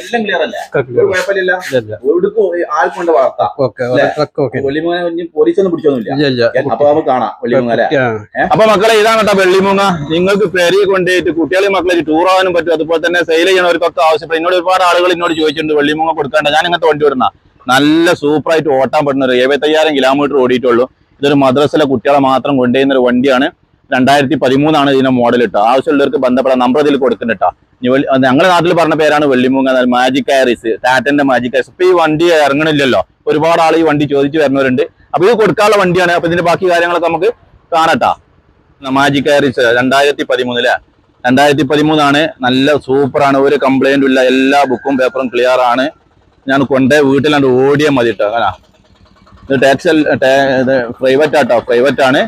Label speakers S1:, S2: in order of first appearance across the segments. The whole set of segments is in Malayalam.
S1: എല്ലാം ക്ലിയർ അല്ലേ? കുഴപ്പമില്ല. എവിടേക്കും ആർക്കും വെള്ളിമുങ്ങ പോലീസൊന്നും പിടിച്ചൊന്നുമില്ല. അപ്പൊ നമുക്ക് കാണാം വെള്ളിമുങ്ങ അല്ലേ
S2: അപ്പൊ മക്കളെ ഇതാണ് കേട്ടോ വെള്ളിമൂങ്ങ നിങ്ങൾക്ക് പെരി കൊണ്ടുപോയിട്ട് കുട്ടികളെ മക്കളെ ടൂർ ആവാനും പറ്റും. അതുപോലെ തന്നെ സെയിൽ ചെയ്യണവർക്കൊക്കെ ആവശ്യപ്പെടും. എന്നോട് ഒരുപാട് ആളുകൾ എന്നോട് ചോദിച്ചിട്ടുണ്ട് വെള്ളിമൂങ്ങ കൊടുക്കാണ്ട്. ഞാൻ ഇങ്ങനത്തെ വണ്ടി വിടണ നല്ല സൂപ്പറായിട്ട് ഓട്ടാൻ പറ്റുന്ന ഒരു എഴുപത്തയ്യായിരം കിലോമീറ്റർ ഓടിയിട്ടുള്ളൂ. ഇതൊരു മദ്രസിലെ കുട്ടികളെ മാത്രം കൊണ്ടുപോകുന്ന ഒരു വണ്ടിയാണ്. രണ്ടായിരത്തി പതിമൂന്നാണ് ഇതിന്റെ മോഡൽ ഇട്ടോ ആവശ്യമുള്ളവർക്ക് ബന്ധപ്പെടാൻ നമ്പർ ഇതിൽ കൊടുക്കുന്നുണ്ട് ഞങ്ങളുടെ നാട്ടിൽ പറഞ്ഞ പേരാണ് വെള്ളിമൂങ്ങ മാജിക് ഐറിസ് ടാറ്റന്റെ മാജിക് ഐറിസ് ഇപ്പൊ ഈ വണ്ടി ഇറങ്ങണില്ലല്ലോ. ഒരുപാട് ആൾ ഈ വണ്ടി ചോദിച്ചു വരുന്നവരുണ്ട്. അപ്പൊ ഇത് കൊടുക്കാനുള്ള വണ്ടിയാണ്. അപ്പൊ ഇതിന്റെ ബാക്കി കാര്യങ്ങളൊക്കെ നമുക്ക് കാണട്ടാ മാജിക് ഐറിസ് രണ്ടായിരത്തി പതിമൂന്നിൽ രണ്ടായിരത്തി പതിമൂന്നാണ് നല്ല സൂപ്പറാണ്. ഒരു കംപ്ലൈന്റും ഇല്ല. എല്ലാ ബുക്കും പേപ്പറും ക്ലിയർ ആണ്. ഞാൻ കൊണ്ടേ വീട്ടിലാണ്ട് ഓടിയാൽ മതി കേട്ടോ അങ്ങനെ ഇത് ടാക്സൽ പ്രൈവറ്റ് ആട്ടോ പ്രൈവറ്റ് ആണ്.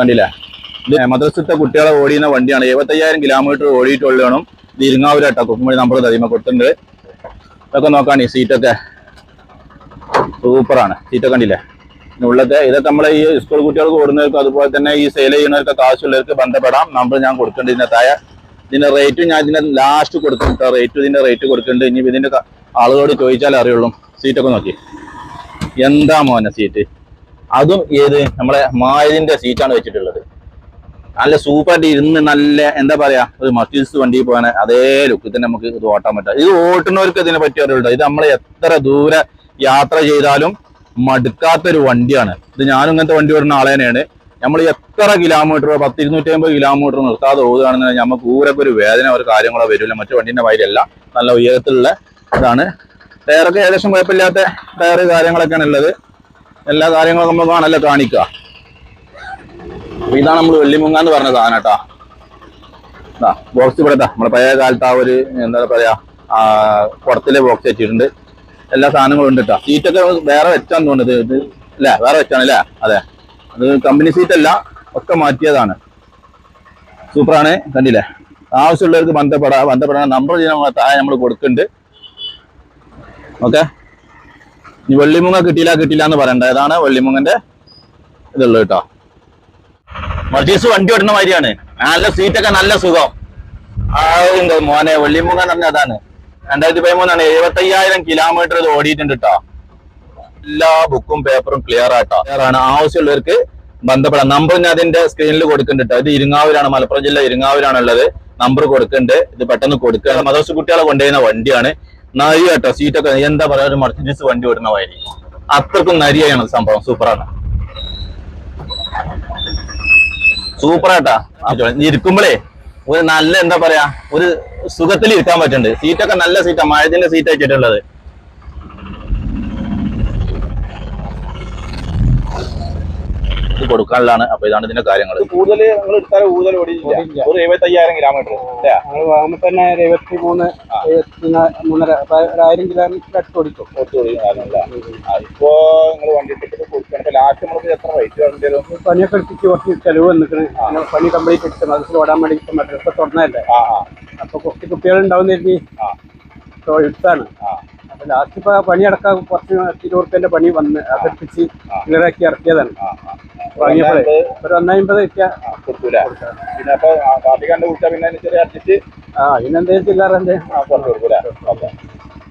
S2: കണ്ടില്ലേ? മദ്രസത്തെ കുട്ടികളെ ഓടിയുന്ന വണ്ടിയാണ്. എഴുപത്തയ്യായിരം കിലോമീറ്റർ ഓടിയിട്ടുള്ളതാണ് ഇത് ഇരിങ്ങാവൂരാട്ടോ. കുക്കുമ്പഴി നമ്പർ തതിമ കൊടുത്തിട്ടുണ്ട്. ഇതൊക്കെ നോക്കാണ് ഈ സീറ്റൊക്കെ സൂപ്പറാണ് സീറ്റൊക്കെ കണ്ടില്ലേ? പിന്നെ ഉള്ളത്തെ ഇതൊക്കെ നമ്മളെ ഈ സ്കൂൾ കുട്ടികൾക്ക് ഓടുന്നവർക്ക് അതുപോലെ തന്നെ ഈ സെയിൽ ചെയ്യുന്നവർക്ക് ആവശ്യമുള്ളവർക്ക് ബന്ധപ്പെടാം. നമ്പർ ഞാൻ കൊടുക്കേണ്ടത് ഇതിന്റെ താഴെ. ഇതിന്റെ റേറ്റ് ഞാൻ ഇതിന്റെ ലാസ്റ്റ് കൊടുക്കുന്നുണ്ട് റേറ്റ് ഇതിന്റെ റേറ്റ് കൊടുക്കുന്നുണ്ട് ഇനി ഇതിന്റെ ആളുകളോട് ചോദിച്ചാലേ അറിയുള്ളൂ. സീറ്റൊക്കെ നോക്കി. എന്താ മോനെ സീറ്റ് അതും ഏത്? നമ്മളെ മായതിന്റെ സീറ്റാണ് വെച്ചിട്ടുള്ളത്. നല്ല സൂപ്പറായിട്ട് ഇരുന്ന് നല്ല എന്താ പറയാ ഒരു മർച്ചീസ് വണ്ടി പോകാൻ അതേ ലുക്കിൽ തന്നെ നമുക്ക് ഇത് ഓട്ടാൻ പറ്റും. ഇത് ഓട്ടുന്നവർക്ക് ഇതിനെ പറ്റി അറിയുള്ളൂ ഇത് നമ്മൾ എത്ര ദൂരെ യാത്ര ചെയ്താലും മടുക്കാത്തൊരു വണ്ടിയാണ്. ഇത് ഞാനും ഇങ്ങനത്തെ വണ്ടി ഓടുന്ന ആളെ തന്നെയാണ്. നമ്മൾ എത്ര കിലോമീറ്റർ പത്ത് ഇരുന്നൂറ്റി അമ്പത് കിലോമീറ്റർ നിർത്താതെ ഓടുകയാണെന്നുണ്ടെങ്കിൽ നമുക്ക് ഊരൊക്കെ ഒരു വേദന ഒരു കാര്യങ്ങളോ വരില്ല. മറ്റു വണ്ടിന്റെ വയലല്ല. നല്ല ഉയരത്തിലുള്ള ഇതാണ്. ടയറൊക്കെ ഏകദേശം കുഴപ്പമില്ലാത്ത ടയർ കാര്യങ്ങളൊക്കെയാണ് ഉള്ളത്. എല്ലാ കാര്യങ്ങളും നമ്മൾ കാണല്ലോ കാണിക്കുക അപ്പൊ ഇതാണ് നമ്മൾ വെള്ളിമുങ്ങ എന്ന് പറഞ്ഞ സാധനം കേട്ടാ. ആ ബോക്സ് ഇവിടെ നമ്മുടെ പഴയ കാലത്ത് ആ ഒരു എന്താ പറയാ കുടത്തിലെ ബോക്സ് വെച്ചിട്ടുണ്ട്. എല്ലാ സാധനങ്ങളും ഉണ്ട് കേട്ടോ. സീറ്റൊക്കെ വേറെ വെച്ചാന്ന് തോന്നുന്നത് ഇത് അല്ലേ? വേറെ വെച്ചാണ് അല്ലേ? അതെ. അത് കമ്പനി സീറ്റ് അല്ല ഒക്കെ മാറ്റിയതാണ്. സൂപ്പറാണ് കണ്ടില്ലേ? ആവശ്യമുള്ളവർക്ക് ബന്ധപ്പെടാ ബന്ധപ്പെടാൻ നമ്പർ ചെയ്യാൻ താഴെ നമ്മൾ കൊടുക്കുന്നുണ്ട്. ഓക്കെ? ഇനി വെള്ളിമുങ്ങ കിട്ടിയില്ല കിട്ടിയില്ല എന്ന് പറയണ്ട. ഏതാണ് വെള്ളിമുങ്ങന്റെ ഇതുള്ളത് കേട്ടോ. മർജീസ് വണ്ടി ഓടുന്ന മാതിരിയാണ്. നല്ല സീറ്റൊക്കെ നല്ല സുഖം. ആയിരം മോനെ വെള്ളിമൂങ്ങ പറഞ്ഞ അതാണ്. രണ്ടായിരത്തി പതിമൂന്നാണ് എഴുപത്തയ്യായിരം കിലോമീറ്റർ ഇത് ഓടിയിട്ടുണ്ട് എല്ലാ ബുക്കും പേപ്പറും ക്ലിയർ ആട്ടോ. ക്ലിയർ ആണ്. ആവശ്യമുള്ളവർക്ക് ബന്ധപ്പെടാം. നമ്പർ ഞാൻ അതിന്റെ സ്ക്രീനിൽ കൊടുക്കുന്നുണ്ട് ഇത് ഇരിങ്ങാവൂരാണ് മലപ്പുറം ജില്ല ഇരിങ്ങാവൂരാണ് ഉള്ളത് നമ്പർ കൊടുക്കുന്നുണ്ട്. ഇത് പെട്ടെന്ന് കൊടുക്കുക മദർസ് കുട്ടികളെ കൊണ്ടുവരുന്ന വണ്ടിയാണ്. നരി കേട്ടോ സീറ്റൊക്കെ എന്താ പറയാ ഒരു മർച്ചഡീസ് വണ്ടി ഓടുന്ന വഴി അത്രക്കും നരിയാണ് സംഭവം. സൂപ്പറാണ് സൂപ്പറാട്ടാ. ഇരിക്കുമ്പോഴേ ഒരു നല്ല എന്താ പറയാ ഒരു സുഖത്തിൽ ഇരിക്കാൻ പറ്റുന്നുണ്ട്. സീറ്റൊക്കെ നല്ല സീറ്റാ മഴത്തിന്റെ സീറ്റ് വെച്ചിട്ടുള്ളത് ഇത് കൊടുക്കാനുള്ളതാണ്. അപ്പൊ ഇതാണ് ഇതിന്റെ കാര്യങ്ങൾ
S1: കൂടുതൽ നിങ്ങൾ കൂടുതൽ ഓടിയില്ല. ഒരു എഴുപത്തയ്യായിരം കിലോമീറ്റർ. അല്ലേ?
S3: ഞങ്ങൾ വാങ്ങുമ്പോൾ തന്നെ എഴുപത്തി മൂന്ന് മൂന്നര. കിലോമീറ്റർ അടുത്ത് ഓടിക്കും.
S1: ഇപ്പോ നിങ്ങൾ വണ്ടി ടിക്കറ്റ് കൊടുക്കണം. ലാസ്റ്റ് നമുക്ക് എത്ര റേറ്റ് വേണ്ടി വരും
S3: പണിയൊക്കെ എടുപ്പിച്ച് കുറച്ച് ചെലവ് വന്നിട്ടുണ്ട് പണി കംപ്ലീറ്റ് എടുത്ത് മദ്രസിൽ ഓടാൻ വേണ്ടി മദ്രസ തുറന്നതല്ലേ? അപ്പൊ കുറച്ച് കുട്ടികൾ ഉണ്ടാവും കരുതി. എടുത്താണ് അപ്പൊ ലാസ്റ്റ് ഇപ്പൊ പണിയടക്കാൻ കുറച്ച് ഇരുപത് റുപ്യന്റെ പണി വന്ന് അതെടുപ്പിച്ച് ക്ലിയറാക്കി ഇറക്കിയതാണ്. വാങ്ങിയപ്പോഴേ ഒരു ഒന്നമ്പത് കിട്ടിയ
S1: പിന്നെ അപ്പൊ കാട്ടി കണ്ട് കുടിച്ചാൽ പിന്നെ അഡ്ജസ്റ്റ്
S3: ആ പിന്നെ ചില്ലറ എന്തേ
S1: ആ കുറച്ച് കൊടുക്കൂല ഓക്കെ.